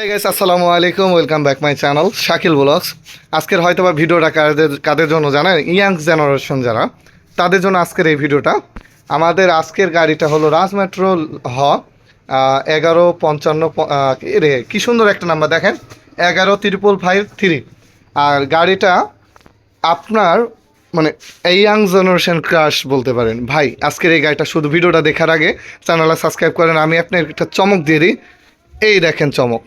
এই গাইস আসসালামু আলাইকুম welcome back my channel Shakil vlogs আজকের হয়তো বা ভিডিওটা কাদের কাদের জন্য জানেন ইয়াং জেনারেশন যারা, তাদের জন্য আজকের এই ভিডিওটা। আমাদের আজকের গাড়িটা হলো রাজ মেট্রো হ এগারো পঞ্চান্ন রে, কি সুন্দর একটা নাম্বার দেখেন। এগারো ত্রিপল ফাইভ থ্রি আর গাড়িটা আপনার মানে এই ইয়াং জেনারেশন ক্রাশ বলতে পারেন। ভাই, আজকের এই গাড়িটা শুধু ভিডিওটা দেখার আগে চ্যানেলটা সাবস্ক্রাইব করেন। আমি আপনার একটা চমক দিয়ে দিই। এই দেখেন চমক।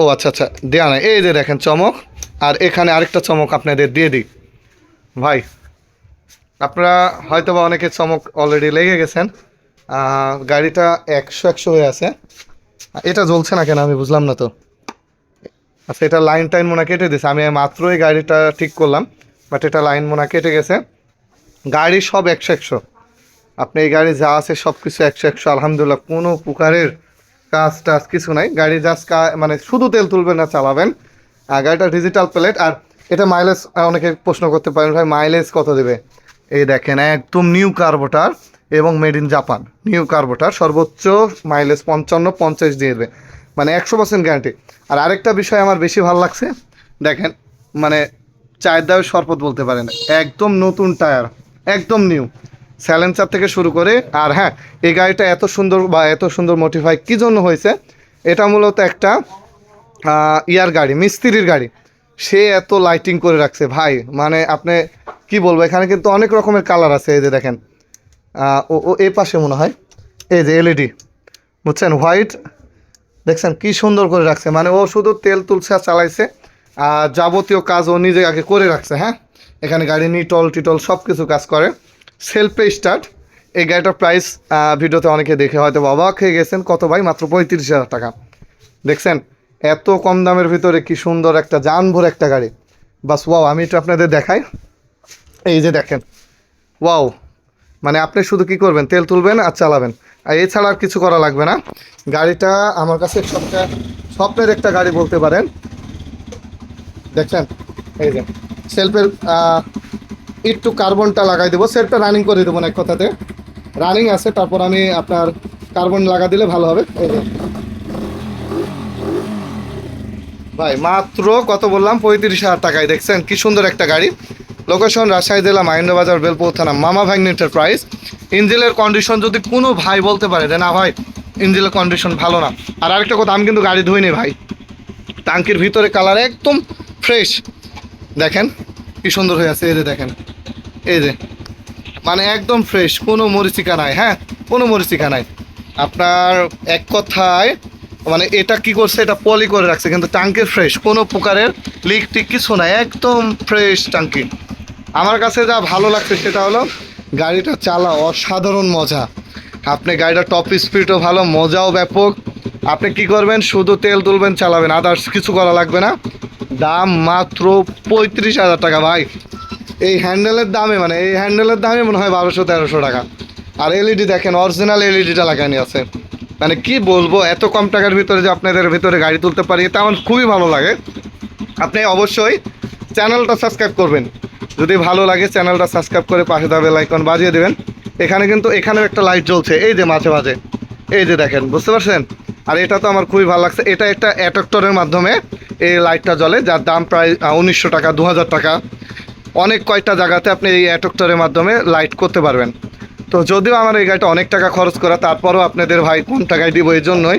ও আচ্ছা আচ্ছা দেওয়া নাই। এই যে দেখেন চমক, আর এখানে আরেকটা চমক আপনাদের দিয়ে দিই। ভাই, আপনারা হয়তো বা অনেকে চমক অলরেডি লেগে গেছেন। গাড়িটা একশো একশো হয়ে আছে। এটা জ্বলছে না কেন? আমি বুঝলাম না তো। আচ্ছা এটা লাইন টাইন মোনা কেটে দিয়েছে আমি মাত্রই গাড়িটা ঠিক করলাম বাট এটা লাইন মোনা কেটে গেছে। গাড়ি সব একশো একশো। আপনি এই গাড়ি যা আছে সব কিছু একশো একশো। আলহামদুলিল্লাহ, কোনো প্রকারের কাজ টাজ কিছু নাই। গাড়ি জাস্ট মানে শুধু তেল তুলবেন না চালাবেন। আর গাড়িটা ডিজিটাল প্লেট আর এটা মাইলেজ অনেকে প্রশ্ন করতে পারেন, ভাই মাইলেজ কত দেবে? এই দেখেন, একদম নিউ কার্বোটার এবং made in Japan new carburettor সর্বোচ্চ মাইলেজ পঞ্চান্ন, পঞ্চাশ দিয়ে দেবে। মানে একশো পার্সেন্ট গ্যারান্টি আর আরেকটা বিষয় আমার বেশি ভালো লাগছে, দেখেন মানে চায়ের দাওয়ের শরবত বলতে পারেন। একদম নতুন টায়ার একদম নিউ স্যালেন্সার থেকে শুরু করে, আর হ্যাঁ এই গাড়িটা এত সুন্দর বা এত সুন্দর মোটিফাই কী জন্য হয়েছে? এটা মূলত একটা ইয়ার গাড়ি, মিস্ত্রির গাড়ি। সে এত লাইটিং করে রাখছে, ভাই মানে আপনি কি বলব, এখানে কিন্তু অনেক রকমের কালার আছে, এই যে দেখেন। ও ও, এই পাশে মনে হয়, এই যে এলইডি বুঝছেন? হোয়াইট দেখছেন কি সুন্দর করে রাখছে মানে ও শুধু তেল তুলছে আর চালাইছে, আর যাবতীয় কাজ ও নিজে আগে করে রাখছে হ্যাঁ? এখানে গাড়ি নিটল টিটল সব কিছু কাজ করে। সেলফে স্টার্ট। এই গাড়িটার প্রাইস ভিডিওতে অনেকে দেখে হয়তো অবাক হয়ে গেছেন, কত ভাই? মাত্র পঁয়ত্রিশ হাজার টাকা। দেখছেন? এত কম দামের ভিতরে কি সুন্দর একটা যান ভরে একটা গাড়ি। বাস ওয়াও আমি এটা আপনাদের দেখাই। এই যে দেখেন ওয়াও মানে আপনি শুধু কি করবেন? তেল তুলবেন আর চালাবেন। আর এছাড়া আর কিছু করা লাগবে না। গাড়িটা আমার কাছে সবটা, স্বপ্নের একটা গাড়ি বলতে পারেন। দেখছেন? এই যে সেলফের একটু কার্বনটা লাগাই দেবো। সেলফটা রানিং করে দেবো না এক কথাতে। রানিং আছে, তারপর আমি আপনার কার্বন লাগা দিলে ভালো হবে। ভাই, মাত্র কত বললাম? পঁয়ত্রিশ হাজার টাকায়, দেখছেন? কি সুন্দর একটা গাড়ি। লোকেশন রাজশাহী জেলা, মাহিন্দ্রবাজার, বেলপুর থানা, মামা ভ্যাগন এন্টারপ্রাইজ ইঞ্জিনের কন্ডিশন যদি কোনো ভাই বলতে পারে যে, না ভাই ইঞ্জিনের কন্ডিশন ভালো না। আর আরেকটা কথা, আমি কিন্তু গাড়ি ধুইনি ভাই। টাঙ্কির ভিতরে কালার একদম ফ্রেশ দেখেন, কি সুন্দর হয়ে আছে যে দেখেন। এই যে মানে একদম ফ্রেশ কোনো মরিচিকা নাই হ্যাঁ? কোনো মরিচিকা নাই। আপনার এক কথায় মানে এটা কি করছে, এটা পলি করে রাখছে, কিন্তু টাঙ্কি ফ্রেশ কোনো প্রকারের লিক টিক কিছু নাই, একদম ফ্রেশ টাঙ্কি। আমার কাছে যা ভালো লাগছে সেটা হলো, গাড়িটা চালা অসাধারণ মজা। আপনি গাড়িটা টপ স্পিডও ভালো, মজাও ব্যাপক। আপনি কি করবেন, শুধু তেল তুলবেন, চালাবেন। আদার্স কিছু করা লাগবে না। দাম মাত্র পঁয়ত্রিশ হাজার টাকা, ভাই। এই হ্যান্ডেলের দামে মানে এই হ্যান্ডেলের দামে মনে হয় বারোশো, তেরোশো টাকা। আর এলইডি দেখেন অরিজিনাল এলইডিটা লাগানি আছে। মানে কি বলব, এত কম টাকার ভিতরে যে আপনাদের ভিতরে গাড়ি তুলতে পারি, এটা আমার খুবই ভালো লাগে। আপনি অবশ্যই চ্যানেলটা সাবস্ক্রাইব করবেন। যদি ভালো লাগে, চ্যানেলটা সাবস্ক্রাইব করে পাশে দেওয়া বেল আইকন বাজিয়ে দেবেন। এখানে কিন্তু, এখানেও একটা লাইট জ্বলছে, এই যে মাঝে মাঝে। এই যে দেখেন, বুঝতে পারছেন? আর এটা তো আমার খুবই ভালো লাগছে। এটা একটা অ্যাটক্টরের মাধ্যমে এই লাইটটা জ্বলে, যার দাম প্রায় উনিশশো টাকা দু হাজার টাকা। অনেক কয়টা জায়গাতে আপনি এই অ্যাটক্টরের মাধ্যমে লাইট করতে পারবেন। তো যদিও আমার এই গাড়িটা অনেক টাকা খরচ করা, তারপরও আপনাদের ভাই কোন টাকায় দিব এই জন্যই।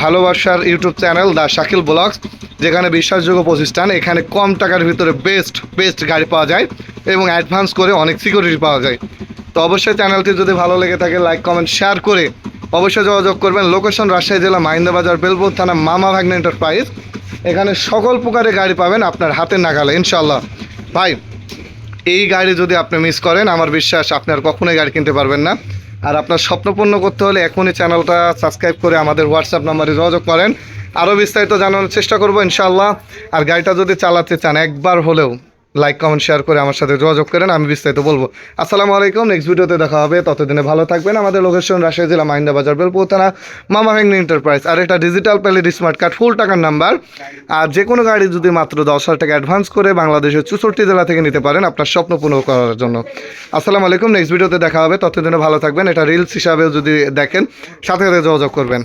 ভালোবাসার YouTube channel the Shakil vlogs, যেখানে বিশ্বাসযোগ্য প্রতিষ্ঠান, এখানে কম টাকার ভিতরে বেস্ট বেস্ট গাড়ি পাওয়া যায় এবং অ্যাডভান্স করে অনেক সিকিউরিটি পাওয়া যায়। তো অবশ্যই চ্যানেলটি যদি ভালো লেগে থাকে লাইক কমেন্ট শেয়ার করে অবশ্যই যোগাযোগ করবেন লোকেশন রাজশাহী জেলা মাহিন্দাবাজার বেলপুর থানা, মামা ভাগ্নে এন্টারপ্রাইজ এখানে সকল প্রকারের গাড়ি পাবেন আপনার হাতের নাগালে ইনশাল্লাহ ভাই এই গাড়ি যদি আপনি মিস করেন, আমার বিশ্বাস আপনি আর কখনোই গাড়ি কিনতে পারবেন না। আর আপনার স্বপ্নপূর্ণ করতে হলে এখনই চ্যানেলটা সাবস্ক্রাইব করে আমাদের হোয়াটসঅ্যাপ নাম্বারে যোগাযোগ করেন। আরও বিস্তারিত জানানোর চেষ্টা করব ইনশাল্লাহ আর গাড়িটা যদি চালাতে চান, একবার হলেও লাইক কমেন্ট শেয়ার করে আমার সাথে যোগাযোগ করেন, আমি বিস্তারিত বলব। আসসালামু আলাইকুম নেক্সট ভিডিওতে দেখা হবে, ততদিনে ভালো থাকবেন। আমাদের লোকেশন রাজশাহী জেলা মাইন্দা বাজার, বেলপুর, থানা, মামা ভ্যাংনি এন্টারপ্রাইজ আর এটা digital palette smart card full টাকার নাম্বার আর যে কোনো গাড়ি যদি মাত্র দশ হাজার টাকা অ্যাডভান্স করে বাংলাদেশের চৌষট্টি জেলা থেকে নিতে পারেন আপনার স্বপ্ন পূর্ণ করার জন্য। আসসালামু আলাইকুম নেক্সট ভিডিওতে দেখা হবে, ততদিনে ভালো থাকবেন। এটা রিলস হিসাবেও যদি দেখেন, সাথে সাথে যোগাযোগ করবেন।